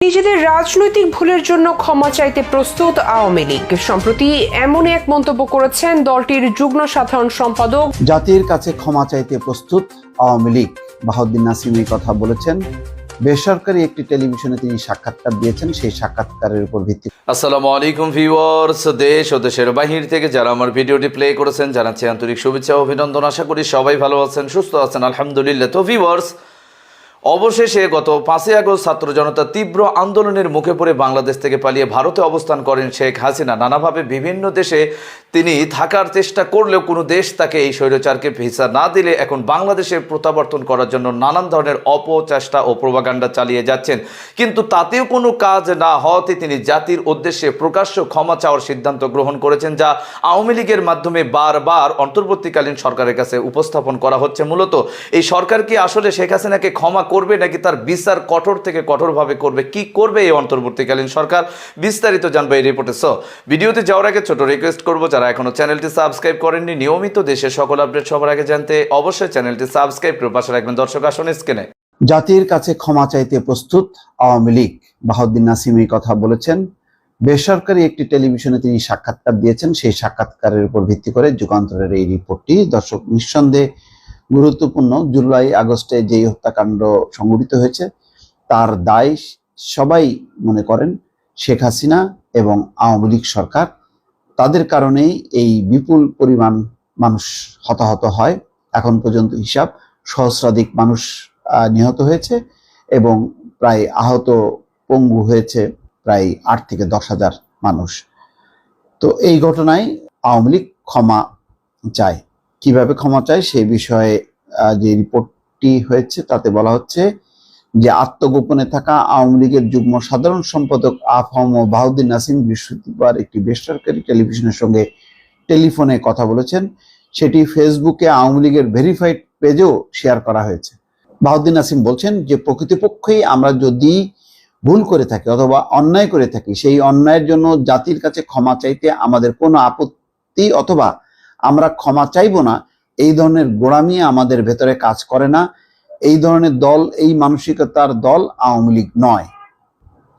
নিজেদের রাজনৈতিক ভুলের জন্য ক্ষমা চাইতে প্রস্তুত আওয়ামী লীগ। সম্প্রতি এমন এক মন্তব্য করেছেন দলটির যুগ্ম সাধারণ সম্পাদক। জাতির কাছে ক্ষমা চাইতে প্রস্তুত আওয়ামী লীগ। বাহাউদ্দিন নাসিম এই কথা বলেছেন। বেসরকারি একটি টেলিভিশনে তিনি সাক্ষাৎকার দিয়েছেন। সেই সাক্ষাৎকারের উপর ভিত্তি আসসালামু আলাইকুম ভিউয়ার্স দেশ ও দেশের বাহির থেকে যারা আমার ভিডিওটি প্লে করেছেন জানাচ্ছি আন্তরিক শুভেচ্ছা ও অভিনন্দন। আশা করি সবাই ভালো আছেন সুস্থ আছেন। আলহামদুলিল্লাহ। তো ভিউয়ার্স অবশেষে গত পাঁচই আগস্ট ছাত্র জনতা তীব্র আন্দোলনের মুখে পড়ে বাংলাদেশ থেকে পালিয়ে ভারতে অবস্থান করেন শেখ হাসিনা। নানাভাবে বিভিন্ন দেশে তিনি থাকার চেষ্টা করলেও কোনো দেশ তাকে এই স্বৈরচারকে ভিসা না দিলে এখন বাংলাদেশে প্রত্যাবর্তন করার জন্য নানান ধরনের অপচেষ্টা ও প্রভাকাণ্ডা চালিয়ে যাচ্ছেন। কিন্তু তাতেও কোনো কাজ না হওয়াতে তিনি জাতির উদ্দেশ্যে প্রকাশ্য ক্ষমা চাওয়ার সিদ্ধান্ত গ্রহণ করেছেন, যা আওয়ামী লীগের মাধ্যমে বারবার অন্তর্বর্তীকালীন সরকারের কাছে উপস্থাপন করা হচ্ছে। মূলত এই সরকার কি আসলে শেখ হাসিনাকে ক্ষমা করবে, নাকি তার বিচার কঠোর থেকে কঠোরভাবে করবে, কি করবে এই অন্তর্বর্তীকালীন সরকার? বিস্তারিত জানবে এই রিপোর্টে। সো ভিডিওতে যাওয়ার আগে ছোট রিকোয়েস্ট করব, যারা এখনও চ্যানেলটি সাবস্ক্রাইব করেননি, নিয়মিত দেশের সকল আপডেট সবার আগে জানতে অবশ্যই চ্যানেলটি সাবস্ক্রাইব করে পাশে রাখবেন। দর্শক, আসন স্ক্রিনে। জাতির কাছে ক্ষমা চাইতে প্রস্তুত আওয়ামী লীগ। বাহাউদ্দিন নাসিম এই কথা বলেছেন, বেসরকারি একটি টেলিভিশনে তিনি সাক্ষাৎকার দিয়েছেন, সেই সাক্ষাৎকারের উপর ভিত্তি করে যুগান্তরের এই রিপোর্টটি। দর্শক, নিঃসন্দেহে গুরুত্বপূর্ণ, জুলাই আগস্টে যেই হত্যাকাণ্ড সংঘটিত হয়েছে, তার দায় সবাই মনে করেন শেখ হাসিনা এবং আওয়ামী লীগ সরকার। তাদের কারণেই এই বিপুল পরিমাণ মানুষ হতাহত হয়। এখন পর্যন্ত হিসাব সহস্রাধিক মানুষ নিহত হয়েছে এবং প্রায় আহত পঙ্গু হয়েছে প্রায় আট থেকে দশ হাজার মানুষ। তো এই ঘটনায় আওয়ামী লীগ ক্ষমা চায়। কীভাবে ক্ষমা চায় সেই বিষয়ে যে রিপোর্টটি হয়েছে তাতে বলা হচ্ছে যে আত্মগোপনে থাকা আওয়ামী লীগের যুগ্ম সাধারণ সম্পাদক আফম ও বাহুদ্দিন নাসিম বৃহস্পতিবার একটি বেসরকারি টেলিভিশনের সঙ্গে টেলিফোনে কথা বলেছেন। সেটি ফেসবুকে আওয়ামী লীগের ভেরিফাইড পেজেও শেয়ার করা হয়েছে। বাহুদ্দিন নাসিম বলছেন যে, প্রকৃতপক্ষেই আমরা যদি ভুল করে থাকি অথবা অন্যায় করে থাকি, সেই অন্যায়ের জন্য জাতির কাছে ক্ষমা চাইতে আমাদের কোনো আপত্তি অথবা আমরা ক্ষমা চাইব না, এই ধরনের গোড়ামি আমাদের ভেতরে কাজ করে না। এই ধরনের দল, এই মানসিকতার দল আওয়ামী লীগ নয়।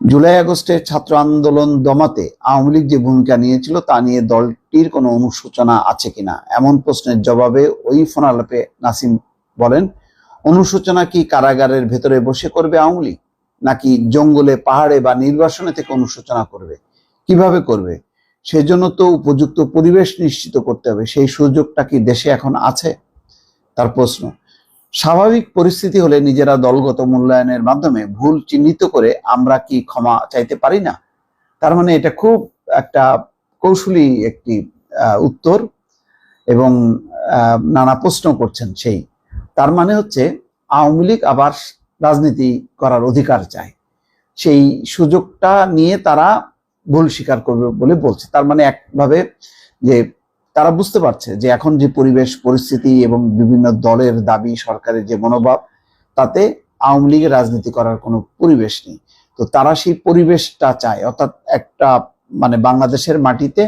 জুলাই আগস্টে ছাত্র আন্দোলন দমাতে আওয়ামী লীগ যে ভূমিকা নিয়েছিল তা নিয়ে দলটির কোনো অনুশোচনা আছে কিনা? এমন প্রশ্নের জবাবে ওই ফোনালাপে নাসিম বলেন, অনুশোচনা কি কারাগারের ভেতরে বসে করবে আওয়ামী লীগ? নাকি জঙ্গলে, পাহাড়ে বা নির্বাসনে থেকে অনুশোচনা করবে? কীভাবে করবে? সেজন্য তো উপযুক্ত পরিবেশ নিশ্চিত করতে হবে। সেই সুযোগটা কি দেশে এখন আছে? তার প্রশ্ন স্বাভাবিক পরিস্থিতি হলে নিজেরা দলগত মূল্যায়নের মাধ্যমে ভুল চিহ্নিত করে আমরা কি ক্ষমা চাইতে পারি না? তার মানে এটা খুব একটা কৌশলী একটি উত্তর এবং নানা প্রশ্ন করছেন সেই। তার মানে হচ্ছে আওয়ামী লীগ আবার রাজনীতি করার অধিকার চায়। সেই সুযোগটা নিয়ে তারা ভুল স্বীকার করবে বলে বলছে। তার মানে একভাবে যে তারা বুঝতে পারছে যে এখন যে পরিবেশ, পরিস্থিতি এবং বিভিন্ন দলের দাবি, সরকারের যে মনোভাব, তাতে আওয়ামী লীগের রাজনীতি করার কোনো পরিবেশ নেই। তো তারা সেই পরিবেশটা চায়, অর্থাৎ একটা মানে বাংলাদেশের মাটিতে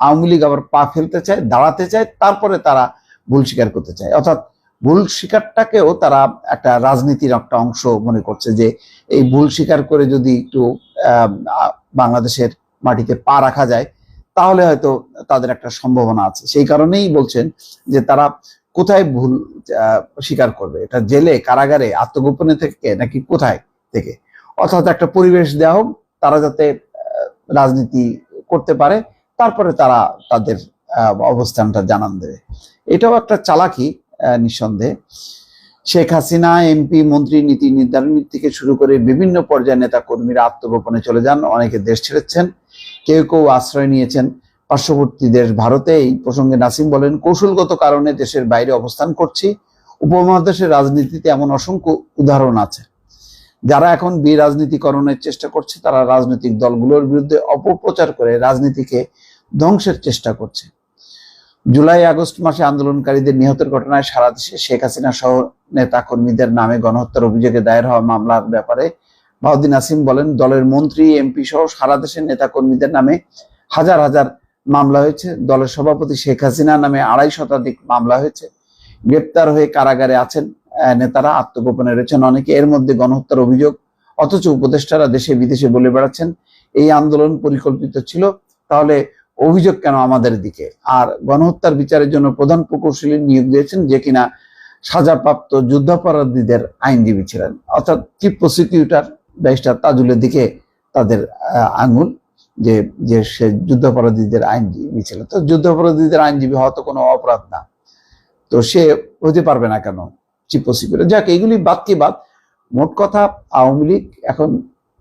আওয়ামী লীগ আবার পা ফেলতে চায়, দাঁড়াতে চায়, তারপরে তারা ভুল স্বীকার করতে চায়। অর্থাৎ ভুল স্বীকারটাকেও তারা একটা রাজনীতির একটা অংশ মনে করছে যে এই ভুল স্বীকার করে যদি একটু বাংলাদেশের মাটিতে পা রাখা যায় তাহলে হয়তো তাদের একটা সম্ভাবনা আছে। সেই কারণেই বলছেন যে তারা কোথায় ভুল স্বীকার করবে? এটা জেলে, কারাগারে, আত্মগোপনে থেকে নাকি কোথায় থেকে? অর্থাৎ একটা পরিবেশ দেওয়া হোক, তারা যাতে রাজনীতি করতে পারে, তারপরে তারা তাদের অবস্থানটা জানান দেবে। এটাও একটা চালাকি নিঃসন্দেহে। শেখ হাসিনা, এমপি, মন্ত্রী, নীতি নির্ধারণ থেকে শুরু করে বিভিন্ন পর্যায়ের নেতা কর্মীরা আত্মগোপনে চলে যান। অনেকে দেশ ছেড়েছেন কেউ কেউ আশ্রয় নিয়েছেন পার্শ্ববর্তী দেশ ভারতে। এই প্রসঙ্গে নাসিম বলেন, কৌশলগত কারণে দেশের বাইরে অবস্থান করছি। উপমহাদেশের রাজনীতিতে এমন অসংখ্য উদাহরণ আছে। যারা এখন বিরাজনীতিকরণের চেষ্টা করছে, তারা রাজনৈতিক দলগুলোর বিরুদ্ধে অপপ্রচার করে রাজনীতিকে ধ্বংসের চেষ্টা করছে। জুলাই, আগস্ট মাসে আন্দোলনকারীদের নিহতের ঘটনায় সারা দেশে শেখ হাসিনা সহ নেতা কর্মীদের নামে গণহত্যার অভিযোগে দায়ের হওয়া মামলার ব্যাপারে বাউদ্দিন আসিম বলেন, দলের মন্ত্রী, এমপি সহ সারা দেশের নেতা কর্মীদের নামে হাজার হাজার মামলা হয়েছে। দলের সভাপতি শেখ হাসিনা নামে আড়াই শতাধিক মামলা হয়েছে। গ্রেপ্তার হয়ে কারাগারে আছেন নেতারা আত্মগোপনে রয়েছেন অনেকে। এর মধ্যে গণহত্যার অভিযোগ, অথচ উপদেষ্টারা দেশে বিদেশে বলে বেড়াচ্ছেন, এই আন্দোলন পরিকল্পিত ছিল, তাহলে অভিযোগ কেন আমাদের দিকে? আর গণহত্যার বিচারের জন্য প্রধান প্রকৌশলী নিয়োগ দিয়েছেন যে কিনা সাজাপ্রাপ্ত যুদ্ধাপরাধীদের আইনজীবী ছিলেন। অর্থাৎ চিফ প্রসিকিউটর ব্যারিস্টার তাজুলের দিকে তাদের আঙুল যে যে সে যুদ্ধাপরাধীদের আইনজীবী ছিল। তো যুদ্ধাপরাধীদের আইনজীবী হওয়া তো কোনো অপরাধ না। তো সে হতে পারবে না কেন চিফ প্রসিকিউটর যাক, এগুলি বাদ কি বাদ, মোট কথা আওয়ামী লীগ এখন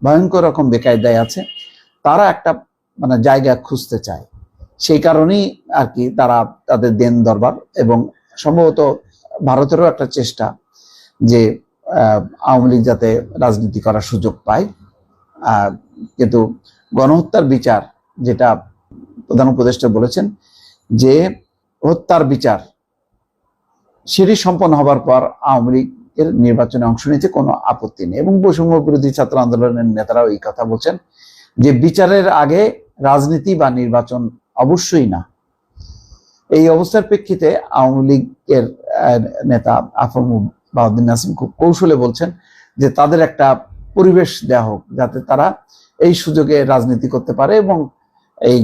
ভয়ঙ্কর রকম বেকায়দায় আছে। তারা একটা মানে জায়গা খুঁজতে চায়। সেই কারণেই আর কি তারা তাদের দেন দরবার এবং সম্ভবত ভারতেরও একটা চেষ্টা যে আওয়ামী লীগ যাতে রাজনীতি করার সুযোগ পায়। কিন্তু গণহত্যার বিচার যেটা প্রধান উপদেষ্টা বলেছেন যে হত্যার বিচার সেটি সম্পন্ন হবার পর আওয়ামী লীগের নির্বাচনে অংশ নিতে কোনো আপত্তি নেই এবং বৈষম্য বিরোধী ছাত্র আন্দোলনের নেতারাও এই কথা বলছেন যে বিচারের আগে রাজনীতি বা নির্বাচন অবশ্যই না। এই অবস্থার প্রেক্ষিতে আওয়ামী লীগের নেতা আফম বাউদ্দিন নাসিম খুব কৌশলে বলছেন যে তাদের একটা পরিবেশ দেওয়া হোক, যাতে তারা এই সুযোগে রাজনীতি করতে পারে এবং এই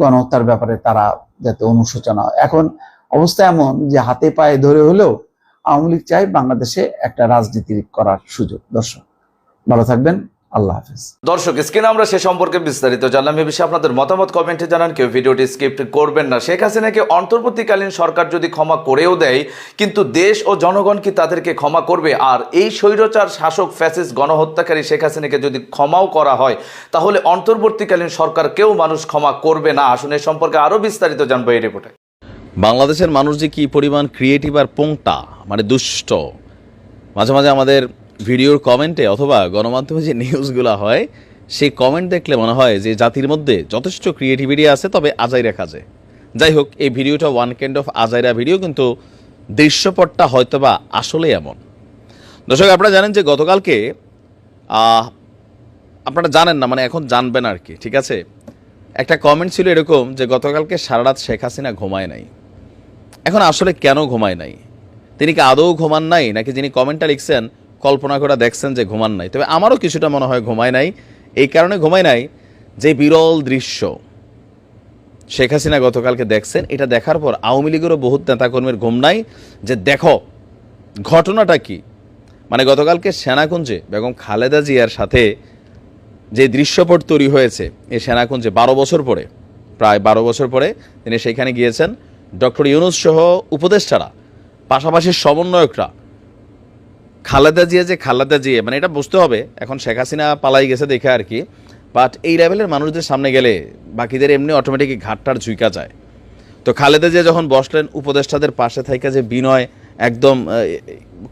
গণহত্যার ব্যাপারে তারা যাতে অনুশোচনা। এখন অবস্থা এমন যে হাতে পায়ে ধরে হলেও আওয়ামী লীগ চাই বাংলাদেশে একটা রাজনীতি করার সুযোগ দর্শক, ভালো থাকবেন আল্লাহ হাফেজ। দর্শক স্ক্রিনে আমরা সে সম্পর্কে বিস্তারিত জানলাম। এ বিষয়ে আপনাদের মতামত কমেন্টে জানান। কেউ ভিডিওটি স্কিপ্ট করবেন না। শেখ হাসিনাকে অন্তর্বর্তীকালীন সরকার যদি ক্ষমা করেও দেয় কিন্তু দেশ ও জনগণ কি তাদেরকে ক্ষমা করবে? আর এই স্বৈরচার শাসক ফ্যাসিস গণহত্যাকারী শেখ হাসিনাকে যদি ক্ষমাও করা হয় তাহলে অন্তর্বর্তীকালীন সরকার কেউ মানুষ ক্ষমা করবে না। আসুন এ সম্পর্কে আরও বিস্তারিত জানব এই রিপোর্টে। বাংলাদেশের মানুষ যে কী পরিমাণ ক্রিয়েটিভ আর পোংটা মানে দুষ্ট মাঝে মাঝে আমাদের ভিডিওর কমেন্টে অথবা গণমাধ্যমে যে নিউজগুলো হয়, সেই কমেন্ট দেখলে মনে হয় যে জাতির মধ্যে যথেষ্ট ক্রিয়েটিভিটি আছে, তবে আজাইরা কাজে যাই হোক, এই ভিডিওটা ওয়ান কাইন্ড অফ আজাইরা ভিডিও কিন্তু দৃশ্যপটটা হয়তোবা আসলে এমন। দর্শক, আপনারা জানেন যে গতকালকে আপনারা জানেন না মানে এখন জানবেন আর কি, ঠিক আছে? একটা কমেন্ট ছিল এরকম যে গতকালকে সারা রাত শেখ হাসিনা ঘুমায় নাই। এখন আসলে কেন ঘুমায় নাই? তিনি কি আদৌ ঘুমান নাই? নাকি যিনি কমেন্টটা লিখছেন কল্পনা করে দেখছেন যে ঘুমান নাই। তবে আমারও কিছুটা মনে হয় ঘুমায় নাই। এই কারণে ঘুমায় নাই যে বিরল দৃশ্য। শেখ হাসিনা গতকালকে দেখছেন, এটা দেখার পর আওয়ামী লীগেরও বহুত নেতাকর্মীর ঘুম নাই যে দেখো, ঘটনাটা কি? মানে গতকালকে সেনাকুঞ্জে বেগম খালেদা জিয়ার সাথে যে দৃশ্যপট তৈরি হয়েছে এই সেনাকুঞ্জে বারো বছর পরে, প্রায় বারো বছর পরে তিনি সেখানে গিয়েছেন। ডক্টর ইউনুস সহ উপদেষ্টারা, পাশাপাশি সমন্বয়করা খালেদা জিয়া যে খালেদা জিয়া মানে এটা বুঝতে হবে, এখন শেখ হাসিনা পালাই গেছে দেখে আর কি বাট এই লেভেলের মানুষদের সামনে গেলে বাকিদের এমনি অটোমেটিক ঘাটটার ঝুঁকা যায়। তো খালেদা জিয়া যখন বসলেন, উপদেষ্টাদের পাশে থাইকা যে বিনয়, একদম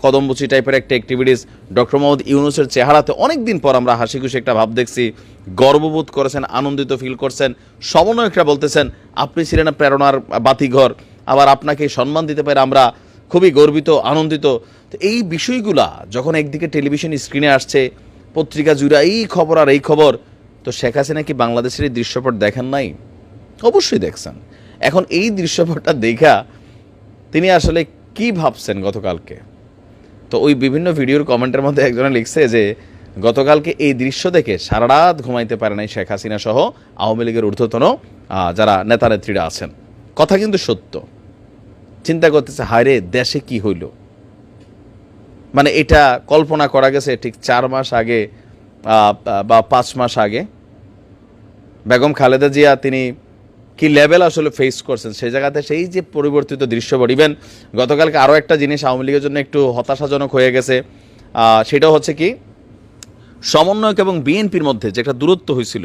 কদমবুচি টাইপের একটা অ্যাক্টিভিটিস ডক্টর মোহাম্মদ ইউনুসের চেহারাতে অনেক দিন পর আমরা হাসি খুশি একটা ভাব দেখছি, গর্ববোধ করেছেন, আনন্দিত ফিল করছেন, সমন্বয়করা বলতেছেন, আপনি ছিলেন প্রেরণার বাতিঘর, আবার আপনাকে সম্মান দিতে পারে আমরা খুবই গর্বিত, আনন্দিত। তো এই বিষয়গুলা যখন একদিকে টেলিভিশন স্ক্রিনে আসছে, পত্রিকা জুড়ে এই খবর আর এই খবর, তো শেখ হাসিনা কি বাংলাদেশের এই দৃশ্যপট দেখেন নাই? অবশ্যই দেখছেন। এখন এই দৃশ্যপটটা দেখা তিনি আসলে কি ভাবছেন গতকালকে? তো ওই বিভিন্ন ভিডিওর কমেন্টের মধ্যে একজনে লিখছে যে, গতকালকে এই দৃশ্য দেখে সারা রাত ঘুমাইতে পারে নাই শেখ হাসিনা সহ আওয়ামী লীগের ঊর্ধ্বতন যারা নেতা নেত্রীরা আছেন। কথা কিন্তু সত্য। চিন্তা করতেছে, হায়রে, দেশে কি হইল? মানে এটা কল্পনা করা গেছে ঠিক চার মাস আগে বা পাঁচ মাস আগে। বেগম খালেদা জিয়া তিনি কি লেভেল আসলে ফেস করছেন? সেই জায়গাতে সেই যে পরিবর্তিত দৃশ্যপট ইভেন গতকালকে আরও একটা জিনিস আওয়ামী লীগের জন্য একটু হতাশাজনক হয়ে গেছে। সেটা হচ্ছে কি, সমন্বয়ক এবং বিএনপির মধ্যে যে একটা দূরত্ব হয়েছিল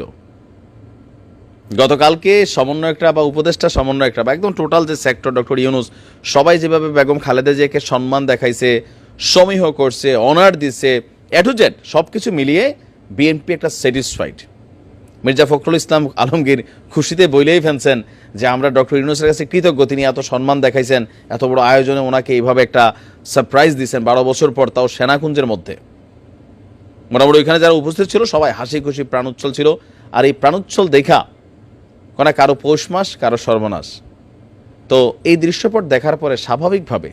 গতকালকে সমন্বয়করা বা উপদেষ্টা সমন্বয়করা বা একদম টোটাল যে সেক্টর ডক্টর ইউনুস, সবাই যেভাবে বেগম খালেদা জিয়াকে সম্মান দেখাইছে, সমীহ করছে অনার দিছে জেড সব কিছু মিলিয়ে বিএনপি একটা স্যাটিসফাইড মির্জা ফখরুল ইসলাম আলমগীর খুশিতে বইলেই ফেলছেন যে আমরা ডক্টর ইউনুসের কাছে কৃতজ্ঞ, তিনি এত সম্মান দেখাইছেন, এত বড় আয়োজনে ওনাকে এইভাবে একটা সারপ্রাইজ দিয়েছেন বারো বছর পর তাও সেনাকুঞ্জের মধ্যে। মোটামুটি ওইখানে যারা উপস্থিত ছিল, সবাই হাসি খুশি প্রাণোচ্ছল ছিল, আর এই প্রাণোচ্ছল দেখা কোনা কারও পৌষ মাস, কারও সর্বনাশ। তো এই দৃশ্যপট দেখার পরে স্বাভাবিকভাবে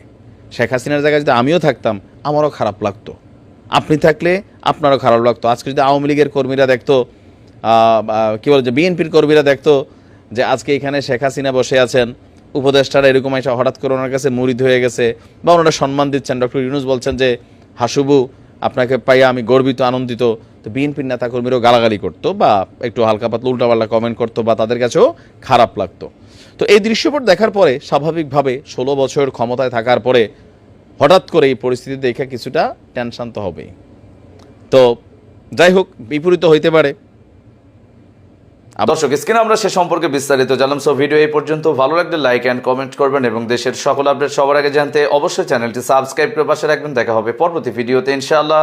শেখ হাসিনার জায়গায় যদি আমিও থাকতাম, আমারও খারাপ লাগতো। আপনি থাকলে আপনারও খারাপ লাগতো। আজকে যদি আওয়ামী লীগের কর্মীরা দেখতো কি বলে যে বিএনপির কর্মীরা দেখতো যে আজকে এখানে শেখ হাসিনা বসে আছেন, উপদেষ্টারা এরকম এসে হঠাৎ করে ওনার কাছে মুরিদ হয়ে গেছে বা ওনারা সম্মান দিচ্ছেন, ডক্টর ইউনুস বলছেন যে, হাসুবু, আপনাকে পাইয়া আমি গর্বিত, আনন্দিত। তো বিএনপির নেতাকর্মীরাও গালাগালি করতো বা একটু হালকা পাতলা উল্টাপাল্টা কমেন্ট করতো বা তাদের কাছেও খারাপ লাগতো। তো এই দৃশ্যপট দেখার পরে স্বাভাবিকভাবে ষোলো বছর ক্ষমতায় থাকার পরে হঠাৎ করে এই পরিস্থিতি দেখে কিছুটা টেনশন তো হবেই। তো যাই হোক, বিপরীত হইতে পারে। দর্শক, স্ক্রিনে আমরা সে সম্পর্কে বিস্তারিত জানলাম সো ভিডিও এই পর্যন্ত। ভালো লাগলে লাইক অ্যান্ড কমেন্ট করবেন এবং দেশের সকল আপডেট সবার আগে জানতে অবশ্যই চ্যানেলটি সাবস্ক্রাইব করে পাশে রাখবেন। দেখা হবে পরবর্তী ভিডিওতে ইনশাআল্লাহ।